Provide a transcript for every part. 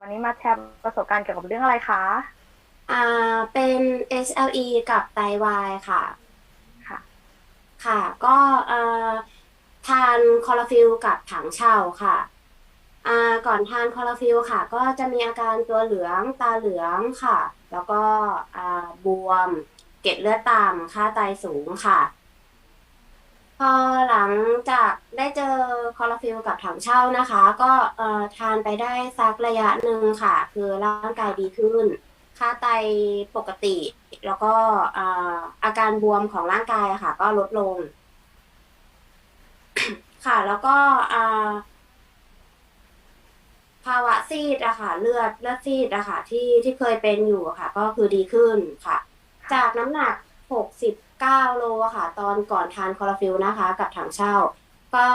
วันนี้มาแชร์ประสบการณ์เกี่ยวกับเรื่องอะไรคะอ่าเป็น SLE กับไตวายค่ะ ค่ะ ค่ะ ก็เอ่อทานคลอโรฟิลกับถังเช่าค่ะอ่าก่อนทานคลอโรฟิลค่ะ ก็จะมีอาการตัวเหลืองตาเหลืองค่ะ แล้วก็อ่าบวม เกล็ดเลือดต่ำค่าไตสูงค่ะ พอหลังจาก ได้เจอคลอโรฟิลกับถังเช่านะคะ ก็ทานไปได้สักระยะหนึ่งค่ะ คือร่างกายดีขึ้น ค่าไตปกติ แล้วก็อาการบวมของร่างกายค่ะ ก็ลดลง ค่ะ แล้วก็ภาวะซีดอะค่ะ เลือดเลือดซีดอะค่ะ ที่ที่เคยเป็นอยู่ค่ะ ก็คือดีขึ้นค่ะ จากน้ำหนัก69โลค่ะ ตอนก่อนทานคลอโรฟิลนะคะ กับถังเช่า ก็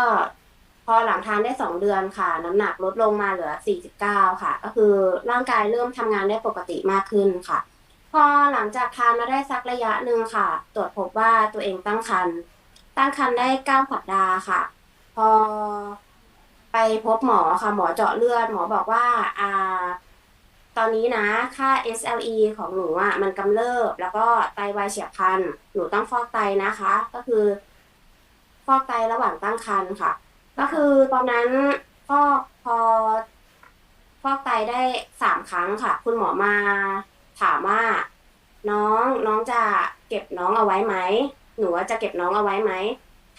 พอหลังทานได้2เดือนค่ะ น้ำหนักลดลงมาเหลือ49ค่ะ ก็คือร่างกายเริ่มทำงานได้ปกติมากขึ้นค่ะ พอหลังจากทานมาได้สักระยะหนึ่งค่ะ ตรวจพบว่าตัวเองตั้งครรภ์ตั้งครรภ์ได้9สัปดาห์ค่ะ พอไปพบหมอค่ะ หมอเจาะเลือด หมอบอกว่าอ่าตอนนี้นะค่า SLE ของหนูอะมันกำเริบ แล้วก็ไตวายเฉียบพลันหนูต้องฟอกไตนะคะ ก็คือ ฟอกไตระหว่างตั้งครรภ์ค่ะ ก็คือตอนนั้นฟอกพอฟอกไตได้สามครั้งค่ะ คุณหมอมาถามว่า น้องน้องจะเก็บน้องเอาไว้ไหมหนูว่าจะเก็บน้องเอาไว้ไหม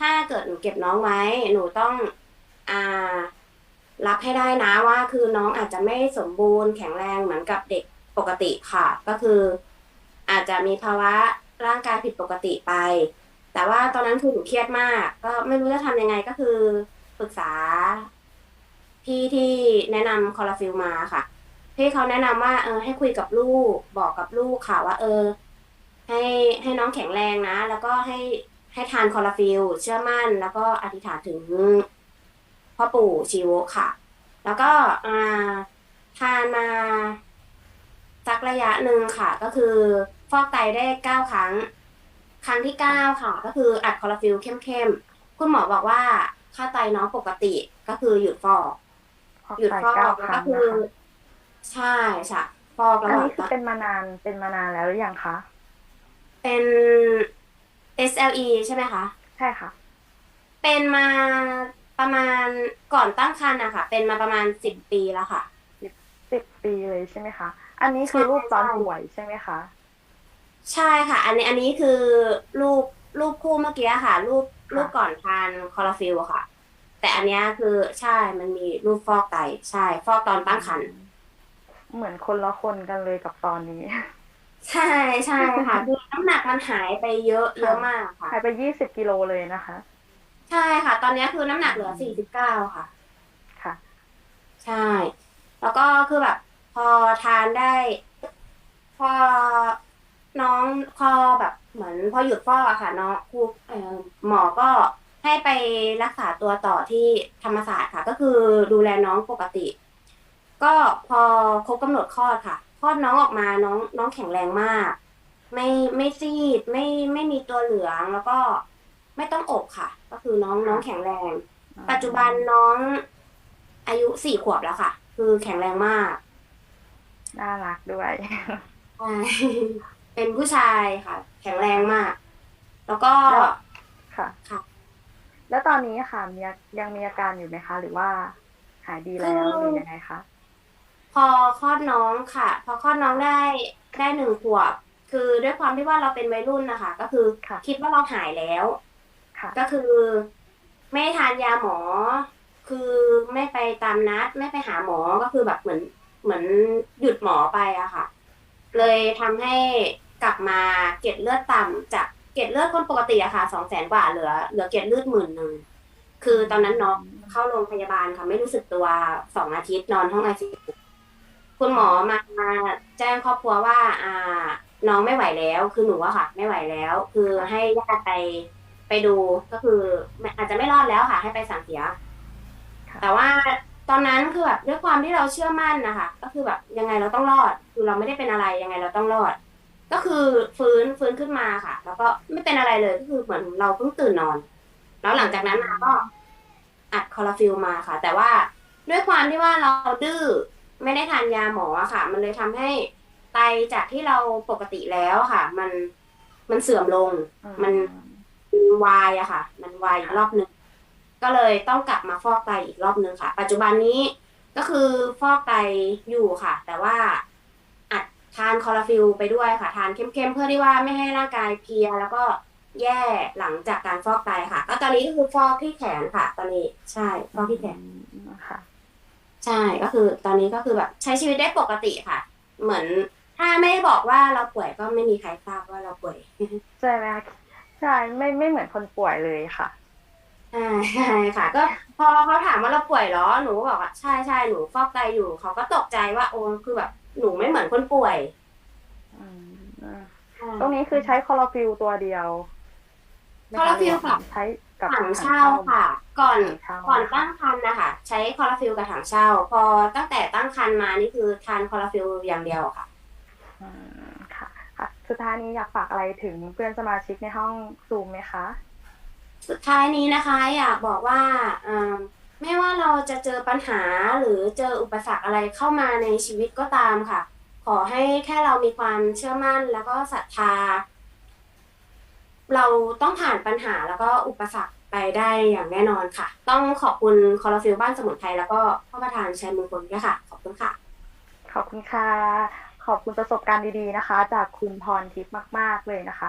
ถ้าเกิดหนูเก็บน้องไว้หนูต้องอ่ารับให้ได้นะว่าคือน้องอาจจะไม่สมบูรณ์แข็งแรงเหมือนกับเด็กปกติค่ะ ก็คือ อาจจะมีภาวะร่างกายผิดปกติไป แต่ว่าตอนนั้นคือหนูเครียดมาก ก็ไม่รู้จะทำยังไงก็คือปรึกษา พี่ที่แนะนำคอลลาฟิลมาค่ะ พี่เขาแนะนำว่าเออให้คุยกับลูก บอกกับลูกค่ะว่า เออ ให้ให้น้องแข็งแรงนะ แล้วก็ให้ให้ทานคอลลาฟิลเชื่อมั่น แล้วก็อธิษฐานถึงพ่อปู่ชีโวะค่ะ แล้วก็อ่าทานมาสักระยะหนึ่งค่ะ ก็คือฟอกไตได้เก้าครั้ง ครั้งที่เก้าค่ะ ก็คืออัดคอลลาฟิลเข้มๆ คุณหมอบอกว่าค่าไตน้องปกติก็คือหยุดฟอกหยุดฟอกเก้าแล้วครั้ก็งคือนะคะใช่ใช่ฟอกอัระนหว่างนี้คือเป็นมานานเป็นมานานแล้วหรือยังคะ เป็น SLE ใช่ไหมคะ ใช่ค่ะ เป็นมาประมาณก่อนตั้งครรภ์อะค่ะ เป็นมาประมาณสิบปีแล้วค่ะสิบปีเลยใช่ไหมคะ อันนี้คือใช่รูปตอนใช่ป่วยใช่ไหมคะ ใช่ค่ะ อันนี้อันนี้คือรูปรูปคู่เมื่อกี้ค่ะ รูปค่ะรูปก่อนทานคอลลาฟิลอะค่ะ แต่อันเนี้ยคือใช่มันมีรูปฟอกไตใช่ ฟอกตอนตั้งครรภ์เหมือนคนละคนกันเลยกับตอนนี้ ใช่ใช่ค่ะคือน้ำหนักมันหายไปเยอะเยอะมากค่ะ หายไปยี่สิบกิโลเลยนะคะ ใช่ค่ะ ตอนเนี้ยคือน้ำหนักเหลือสี่สิบเก้าค่ะ ค่ะ ใช่ แล้วก็คือแบบ พอทานได้ พอ น้องพอแบบเหมือนพอหยุดฟอกอะค่ะน้องครูเอ่อหมอก็ให้ไปรักษาตัวต่อที่ธรรมศาสตร์ค่ะ ก็คือดูแลน้องปกติ ก็พอครบกำหนดคลอดค่ะคลอดน้องออกมาน้องน้องแข็งแรงมาก ไม่ไม่ซีดไม่ไม่มีตัวเหลืองแล้วก็ไม่ต้องอกค่ะ ก็คือน้องน้องแข็งแรง ปัจจุบันน้องอายุสี่ขวบแล้วค่ะ คือแข็งแรงมาก น่ารักด้วยใช่ เป็นผู้ชายค่ะ แข็งแรงมาก แล้วก็แล้วค่ะค่ะ แล้วตอนนี้ค่ะมียังมีอาการอยู่ไหมคะ หรือว่าหายดีแล้วหรือยังไงคะพอคลอดน้องค่ะ พอคลอดน้องได้ได้หนึ่งขวบ คือด้วยความที่ว่าเราเป็นวัยรุ่นนะคะ ก็คือค่ะคิดว่าเราหายแล้วค่ะก็คือไม่ทานยาหมอ คือไม่ไปตามนัด ไม่ไปหาหมอก็คือแบบเหมือนเหมือนหยุดหมอไปอะค่ะ เลยทำให้กลับมาเกล็ดเลือดต่ำจากเกล็ดเลือดคนปกติอะค่ะสองแสนกว่าเหลือเหลือเกล็ดเลือดหมื่นหนึ่งคือตอนนั้นน้องเข้าโรงพยาบาลค่ะไม่รู้สึกตัวสองอาทิตย์นอนห้องไอซีคุณหมอมามาแจ้งครอบครัวว่า อ่า น้องไม่ไหวแล้ว คือหนูอะค่ะ ไม่ไหวแล้ว คือให้ญาติไปไปดูก็คือไม่อาจจะไม่รอดแล้วค่ะ ให้ไปสั่งเสียค่ะแต่ว่าตอนนั้นคือแบบด้วยความที่เราเชื่อมั่นนะคะก็คือแบบยังไงเราต้องรอด คือเราไม่ได้เป็นอะไรยังไงเราต้องรอด ก็คือฟื้นฟื้นขึ้นมาค่ะ แล้วก็ไม่เป็นอะไรเลยก็คือเหมือนเราเพิ่งตื่นนอน แล้วหลังจากนั้นมาก็อัดคอลลาฟิลมาค่ะ แต่ว่าด้วยความที่ว่าเราดื้อไม่ได้ทานยาหมออะค่ะ มันเลยทำให้ไตจากที่เราปกติแล้วค่ะ มันมันเสื่อมลง มันมันวายอะค่ะ มันวายอีกรอบหนึ่งก็เลยต้องกลับมาฟอกไตอีกรอบหนึ่งค่ะ ปัจจุบันนี้ก็คือฟอกไตอยู่ค่ะ แต่ว่าอัด ทานคอลลาฟิลไปด้วยค่ะ ทานเข้มๆเพื่อที่ว่าไม่ให้ร่างกายเพลียแล้วก็แย่หลังจากการฟอกไตค่ะ ก็ตอนนี้ก็คือฟอกที่แขนค่ะ ตอนนี้ใช่ฟอกที่แขนอืมค่ะ ใช่ก็คือ ตอนนี้ก็คือแบบใช้ชีวิตได้ปกติค่ะ เหมือนถ้าไม่ได้บอกว่าเราป่วยก็ไม่มีใครทราบว่าเราป่วยใช่ไหมคะใช่ไม่ไม่เหมือนคนป่วยเลยค่ะใช่ใช่ค่ะ ก็พอเขาถามว่าเราป่วยเหรอหนูก็บอกว่าใช่ใช่หนูฟอกไตอยู่เขาก็ตกใจว่าโอ้คือแบบ หนูไม่เหมือนคนป่วยอืมอืมตรงนี้คือใช้คอลลาฟิลตัวเดียวไหมะคอลลาฟิลค่ะใช้กับถังเช่าค่ะ ก่อนถังเช่าก่อนตั้งครรภ์นะคะใช้คอลลาฟิลกับถังเช่า พอตั้งแต่ตั้งครรภ์มานี่คือทานคอลลาฟิลอย่างเดียวค่ะอืมค่ะค่ะ สุดท้ายนี้อยากฝากอะไรถึงเพื่อนสมาชิกในห้องซูมไหมคะ สุดท้ายนี้นะคะ อยากบอกว่าเอิ่มไม่ว่า เราจะเจอปัญหาหรือเจออุปสรรคอะไรเข้ามาในชีวิตก็ตามค่ะ ขอให้แค่เรามีความเชื่อมั่นแล้วก็ศรัทธา เราต้องผ่านปัญหาแล้วก็อุปสรรคไปได้อย่างแน่นอนค่ะ ต้องขอบคุณคอร์ฟิลบ้านสมุนไพรแล้วก็พ่อประธานชัยมงคลด้วยค่ะ ขอบคุณค่ะ ขอบคุณค่ะ ขอบคุณประสบการณ์ดีๆนะคะ จากคุณพรทิพย์มาก ๆเลยนะคะ